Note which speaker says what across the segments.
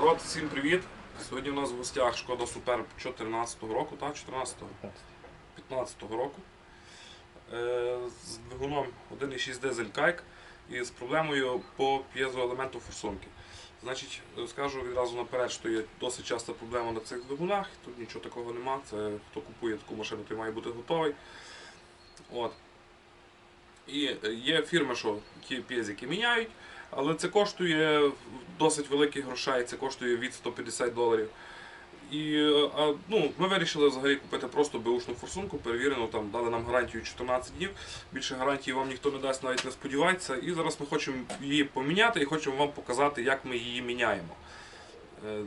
Speaker 1: Народ, всім привіт! Сьогодні у нас в гостях шкода Супер 14 року, так? 14-го? 15-го року. Е, з двигуном 1,6 дизель кайк і з проблемою по п'єзоелементу форсунки. Значить, скажу відразу наперед, що є досить часта проблема на цих двигунах, тут нічого такого нема. Це хто купує таку машину, той має бути готовий. От. І е, є фірми, що ті п'єзики міняють, але це коштує досить великих грошей, це коштує від 150 доларів. І а, ну, ми вирішили взагалі купити просто беушну форсунку, перевірену, там дали нам гарантію 14 днів. Більше гарантії вам ніхто не дасть, навіть не сподівається. І зараз ми хочемо її поміняти і хочемо вам показати, як ми її міняємо. Е,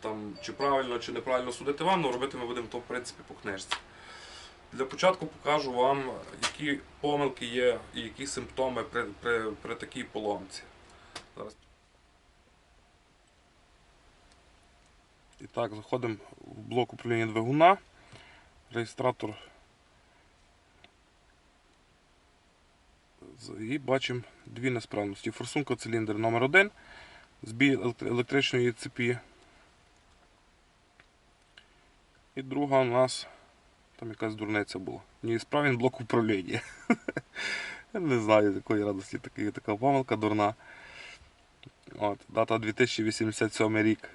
Speaker 1: Там, чи правильно, чи неправильно судити вам, але робити ми будемо то в принципі по книжці. Для початку покажу вам, які помилки є і які симптоми при, при, при такій поломці. Зараз. І так, заходимо в блок управління двигуна. Реєстратор. І бачимо дві несправності. Форсунка циліндр номер 1 збій електри- електричної цепі. І друга у нас там якась дурниця була. Неісправний блок управління. Не знаю, з якої радості така, така помилка дурна. От, дата 2087 рік.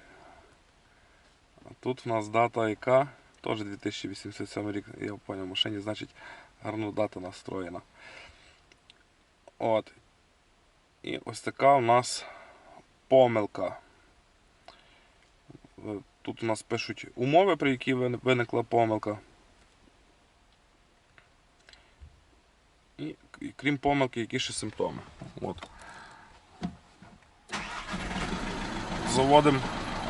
Speaker 1: А тут в нас дата яка? Теж 2087 рік. Я поняв, в машині, значить, гарно дата настроєна. От. І ось така у нас помилка. Е, Тут у нас пишуть умови, при які виникла помилка. І, крім помилки, які ще симптоми. От. Заводимо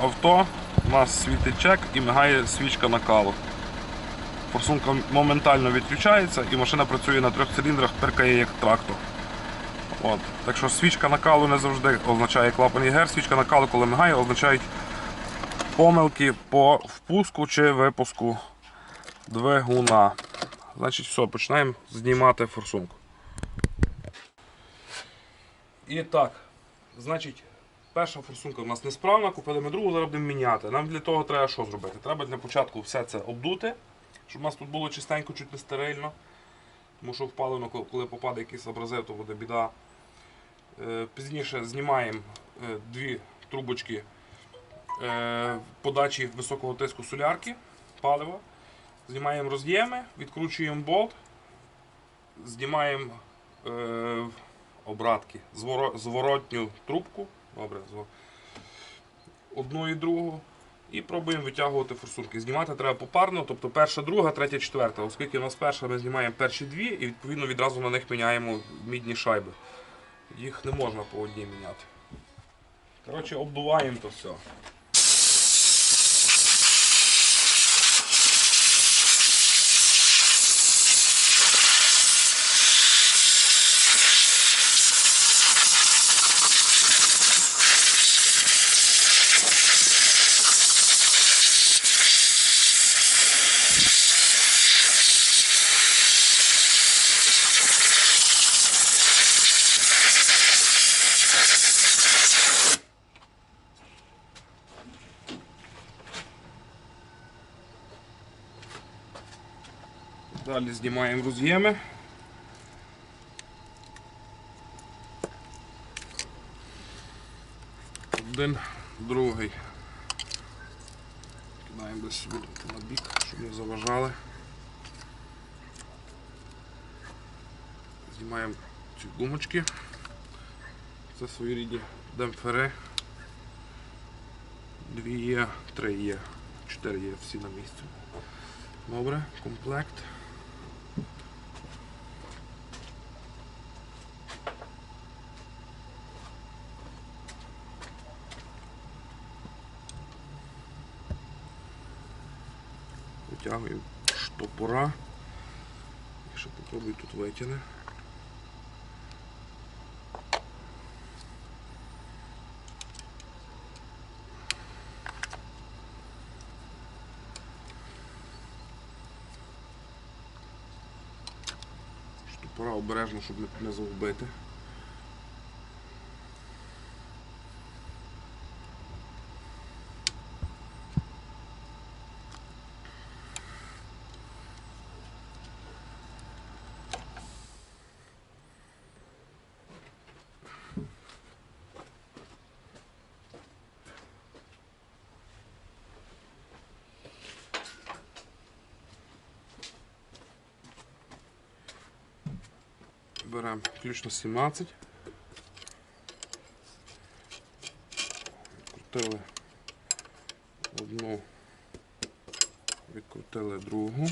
Speaker 1: авто, у нас світить чек і мигає свічка накалу. Форсунка моментально відключається і машина працює на трьох циліндрах, перкає як трактор. От. Так що свічка накалу не завжди означає клапан ЄГР, свічка накалу, коли мигає, означають помилки по впуску чи випуску двигуна. Значить, все, починаємо знімати форсунку. І так, значить, перша форсунка у нас несправна, купили ми другу, зараз будемо міняти. Нам для того треба що зробити? Треба для початку все це обдути, щоб у нас тут було чистенько, чуть не стерильно. Тому що впалено, коли- попаде якийсь абразив, то буде біда. Е, Пізніше знімаємо е, дві трубочки е, подачі високого тиску солярки, палива. Знімаємо роз'єми, відкручуємо болт, знімаємо е, обратки, зворотню трубку. Добре, одну і другу. І пробуємо витягувати форсунки. Знімати треба попарно, тобто перша, друга, третя, четверта. Оскільки у нас перша, ми знімаємо перші дві і відповідно відразу на них міняємо мідні шайби. Їх не можна по одній міняти. Коротше, обдуваємо то все. Далі знімаємо роз'єми. Один, другий. Кидаємо десь сюди на бік, щоб не заважали. Знімаємо ці гумочки. Це своєрідні демпфери. Дві є, три є, чотири є всі на місці. Добре, комплект. Витягуємо штопора. Ще попробую тут витягне. Штопора обережно, щоб не загубити. Беремо ключ на 17. Відкрутили одну, відкрутили другу.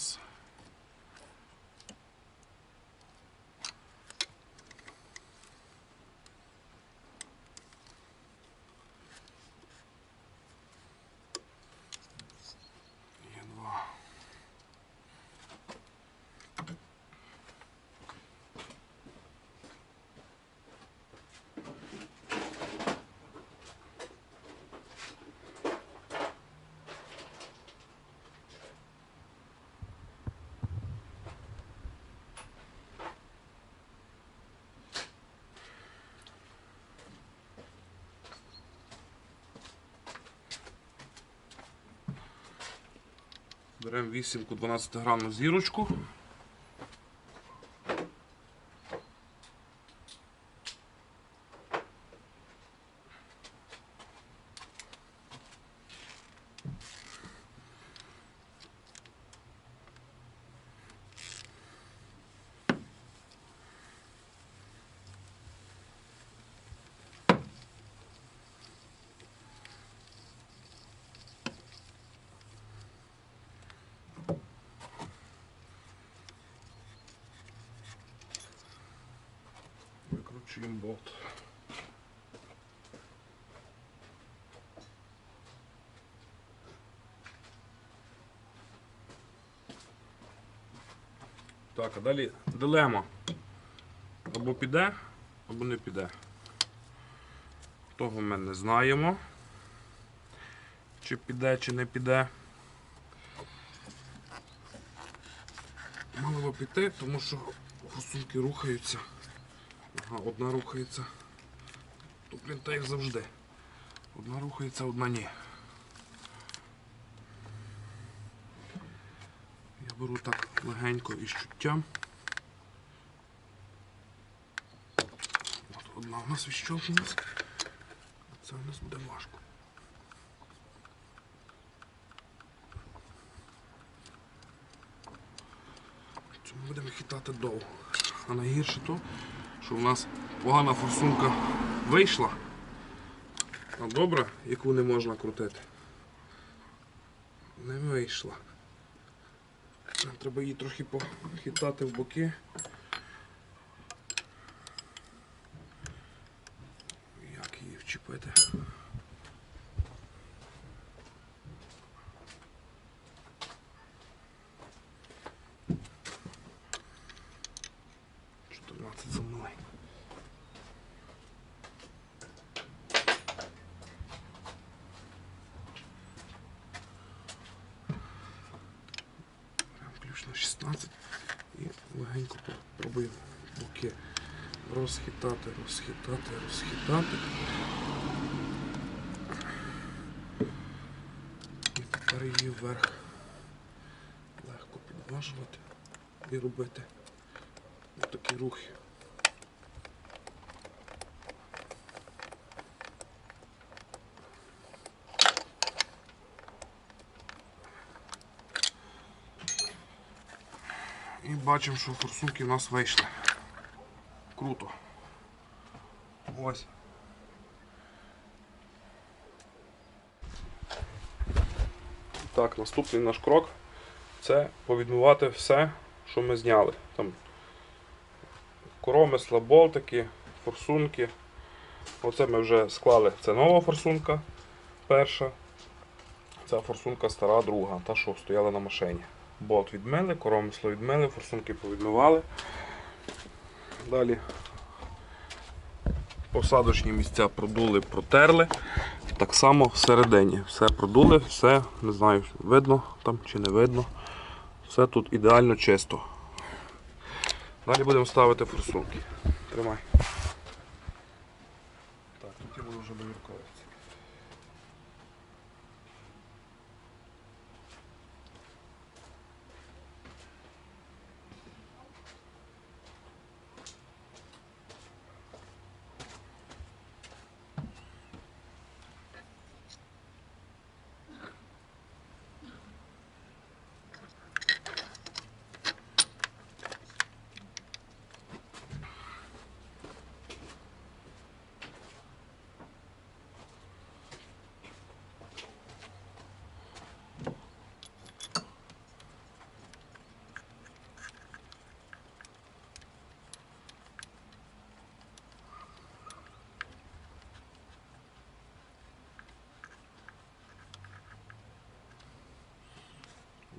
Speaker 1: І Беремо вісімку 12 гранну зірочку. Болт. Так, а далі дилема. Або піде, або не піде. Того ми не знаємо. Чи піде, чи не піде. Мало би піти, тому що форсунки рухаються. Ага, одна рухається. То, блін, так як завжди. Одна рухається, одна ні. Я беру так легенько із чуттям. От одна у нас відщолкнулась, це у нас буде важко. Цьому будемо хитати довго. А найгірше то, що в нас погана форсунка вийшла, а добра, яку не можна крутити, не вийшла. Треба її трохи похитати в боки. Як її вчепити? розхитати, розхитати. І тепер її вверх легко підважувати і робити такі рухи. І бачимо, що форсунки в нас вийшли. Круто. Ось. Так, наступний наш крок це повідмивати все, що ми зняли. Там коромисла, болтики, форсунки. Оце ми вже склали. Це нова форсунка перша. Ця форсунка стара друга, та що стояла на машині. Болт відмили, коромисло відмили, форсунки повідмивали. Далі посадочні місця продули, протерли. Так само всередині. Все продули, все, не знаю, видно там чи не видно. Все тут ідеально чисто. Далі будемо ставити форсунки. Тримай. Так, тут я буду вже довірковиці.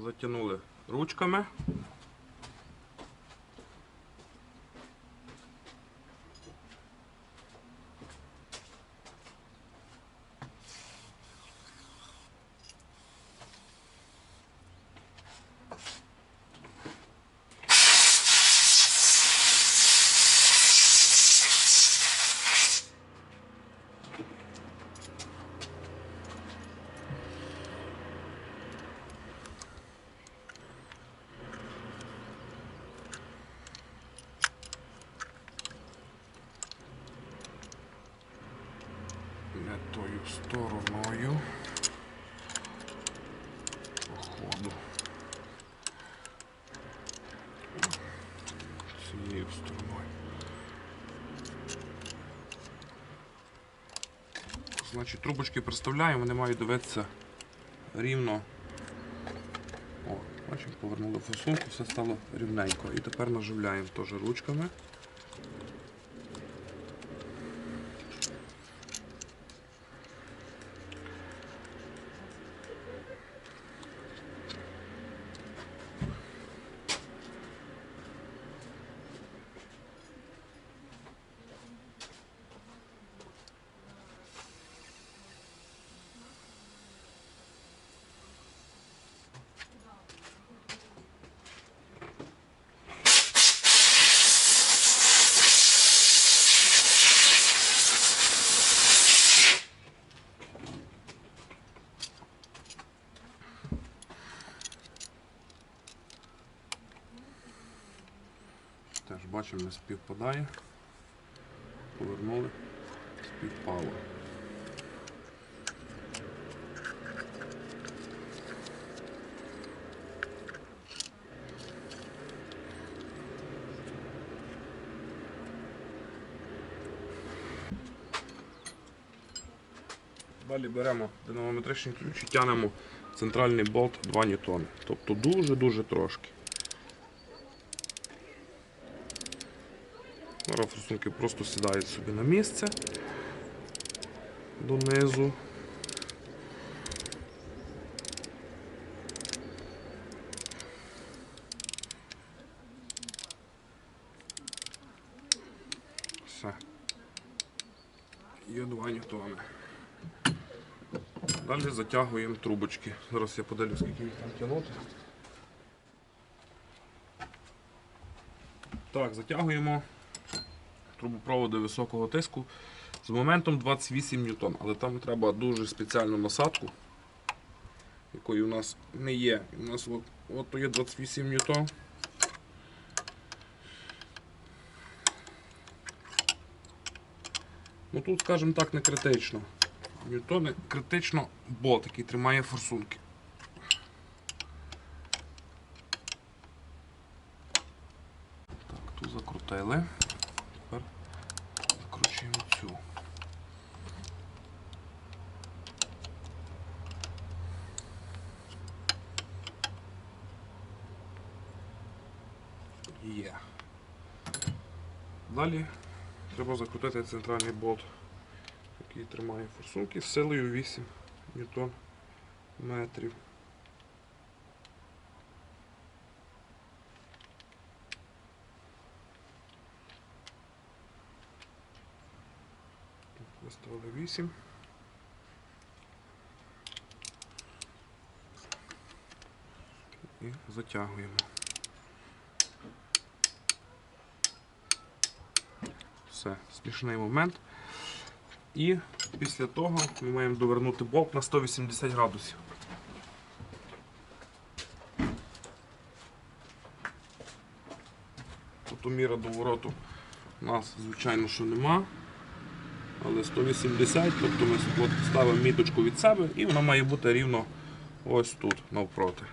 Speaker 1: Затягнули ручками. не тою стороною. Походу. Цією стороною. Значить, трубочки приставляємо, вони мають дивитися рівно. О, бачимо, повернули фасунку, все стало рівненько. І тепер наживляємо теж ручками. Теж бачимо, співпадає. Повернули, співпало. Далі беремо динамометричний ключ і тянемо центральний болт 2 ньютони. Тобто дуже-дуже трошки. Зараз форсунки просто сідають собі на місце донизу. Все. Є два ньютони. Далі затягуємо трубочки. Зараз я подивлюсь, скільки їх там тягнути. Так, затягуємо трубопроводи високого тиску з моментом 28 ньютон, але там треба дуже спеціальну насадку. якої у нас не є. У нас от, от є 28 ньютон. Ну тут, скажімо так, не критично. Ньютони критично болт, який тримає форсунки. Так, ту закрутили. Тепер закручуємо цю. Є. Далі треба закрутити центральний болт, який тримає форсунки з силою 8 ньютон метрів. Виставили 8. І затягуємо. Все, смішний момент. І після того ми маємо довернути болт на 180 градусів. Тобто міра довороту у нас, звичайно, що нема. Але 180, тобто ми ставимо міточку від себе і вона має бути рівно ось тут навпроти.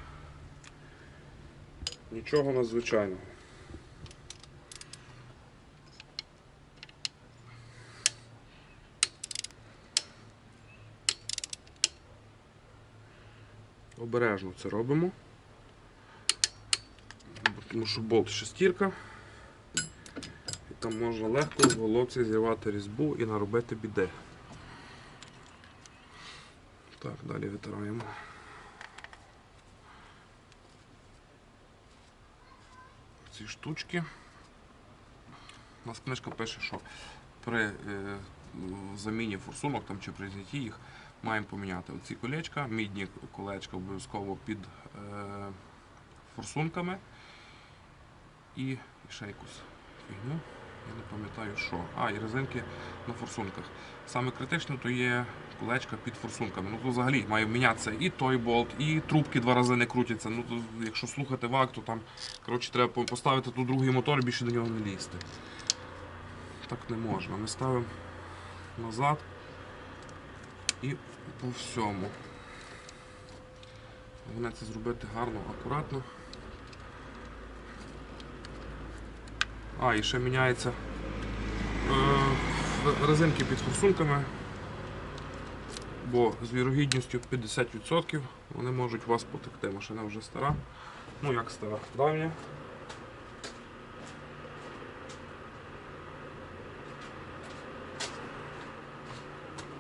Speaker 1: Нічого надзвичайного. Обережно це робимо. Тому що болт шестірка. І там можна легко в головці зірвати різьбу і наробити біди. Так, далі витираємо. Ці штучки. У нас книжка пише, що при е, заміні форсунок там, чи при знятті їх маємо поміняти оці колечка, мідні колечка обов'язково під е, форсунками і, ще якусь фігню. Я не пам'ятаю що. А, і резинки на форсунках. Саме критичне то є колечка під форсунками. Ну то взагалі має мінятися і той болт, і трубки два рази не крутяться. Ну то якщо слухати вак, то там коротше, треба поставити тут другий мотор і більше до нього не лізти. Так не можна. Ми ставимо назад і по всьому. Головне це зробити гарно, акуратно. А, і ще міняється е, резинки під форсунками, бо з вірогідністю 50% вони можуть вас потекти. Машина вже стара. Ну як стара? Давня.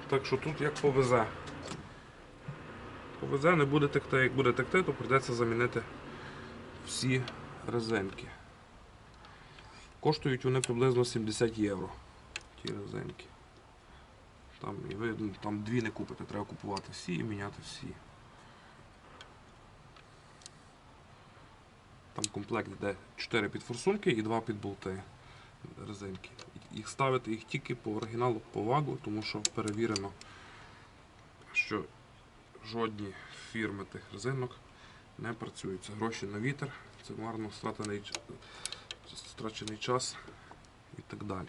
Speaker 1: Так що тут як повезе. Повезе, не буде текти, як буде текти, то прийдеться замінити всі резинки. Коштують вони приблизно 70 євро. Ті резинки. Там, і ви ну, там дві не купите, треба купувати всі і міняти всі. Там комплект йде 4 під форсунки і 2 під болти резинки. Їх ставити їх тільки по оригіналу по вагу, тому що перевірено, що жодні фірми тих резинок не працюють. Це гроші на вітер, це марно втрачений, час і так далі.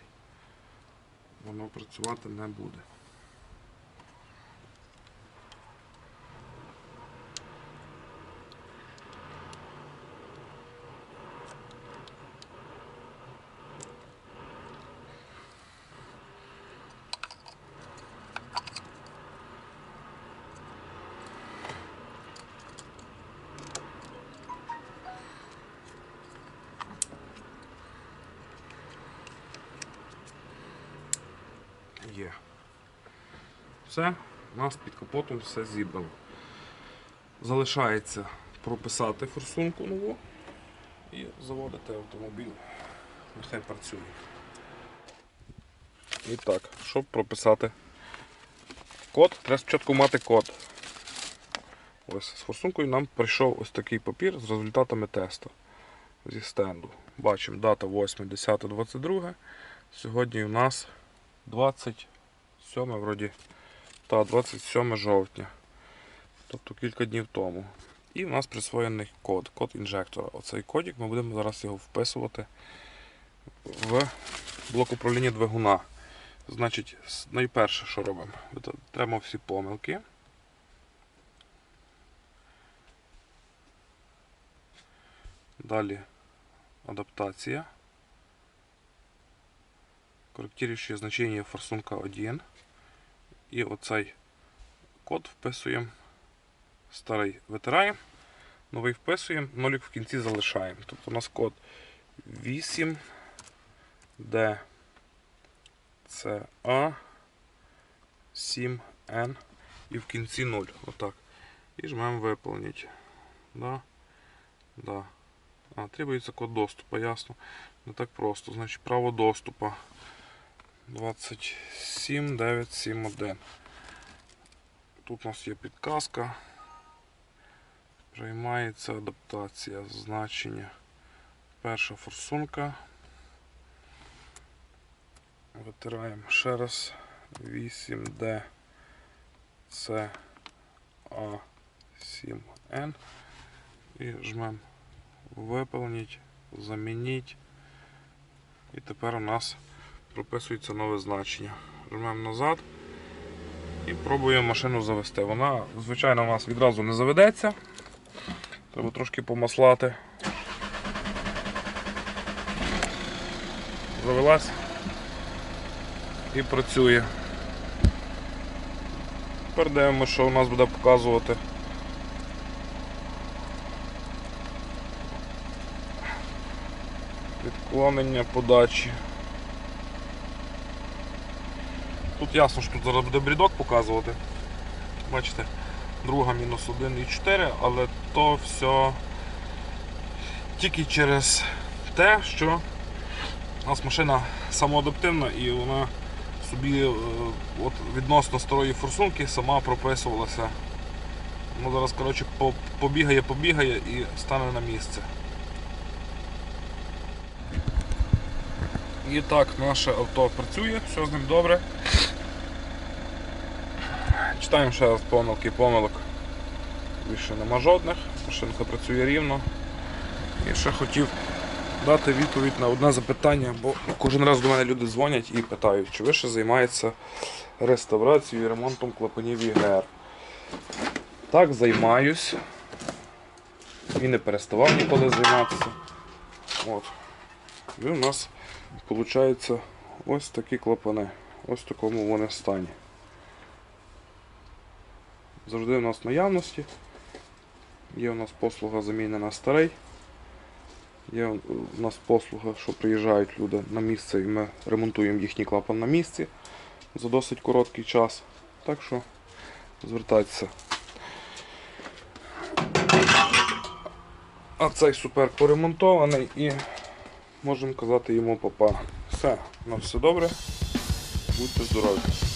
Speaker 1: Воно працювати не буде. Є. Все, у нас під капотом все зібрано. Залишається прописати форсунку нову і заводити автомобіль. Нехай працює. І так, щоб прописати код, треба спочатку мати код. Ось з форсункою нам прийшов ось такий папір з результатами тесту зі стенду. Бачимо дата 8, 10, 22. Сьогодні у нас 27 вроді. Та 27 жовтня. тобто кілька днів тому. І в нас присвоєний код, код інжектора. Оцей кодик ми будемо зараз його вписувати в блок управління двигуна. Значить, найперше, що робимо? Витратимо всі помилки. Далі адаптація. Корректирующее значение форсунка 1. І оцей код вписуємо. Старий витираємо, новий вписуємо, нолік в кінці залишаємо. Тобто у нас код 8 D C A 7 N і в кінці 0. Отак. І жмемо виповнити. Да. Да. А, требується код доступу, ясно. Не так просто. Значить, право доступу 27971. Тут у нас є підказка. Приймається адаптація значення. Перша форсунка. Витираємо ще раз 8D C A 7N і жмемо виповніть, замініть. І тепер у нас прописується нове значення. Жмемо назад і пробуємо машину завести. Вона, звичайно, у нас відразу не заведеться. Треба трошки помаслати. Завелась і працює. Тепер дивимося, що у нас буде показувати. Відклонення подачі. Тут ясно, що тут зараз буде брідок показувати. Бачите, друга мінус 1,4, але то все тільки через те, що у нас машина самоадаптивна і вона собі е, от відносно старої форсунки сама прописувалася. Ну, зараз коротше, побігає, побігає і стане на місце. І так, наше авто працює, все з ним добре. Читаємо ще раз помилки помилок. Більше нема жодних, машинка працює рівно. І ще хотів дати відповідь на одне запитання, бо кожен раз до мене люди дзвонять і питають, чи ви ще займаєтеся реставрацією і ремонтом клапанів ІГР. Так, займаюсь. І не переставав ніколи займатися. От. І у нас виходить ось такі клапани. Ось в такому вони стані. Завжди у нас в наявності. Є у нас послуга заміни на старий. Є у нас послуга, що приїжджають люди на місце і ми ремонтуємо їхній клапан на місці за досить короткий час. Так що звертайтеся. А цей супер поремонтований і можемо казати йому папа. Все, на все добре. Будьте здорові.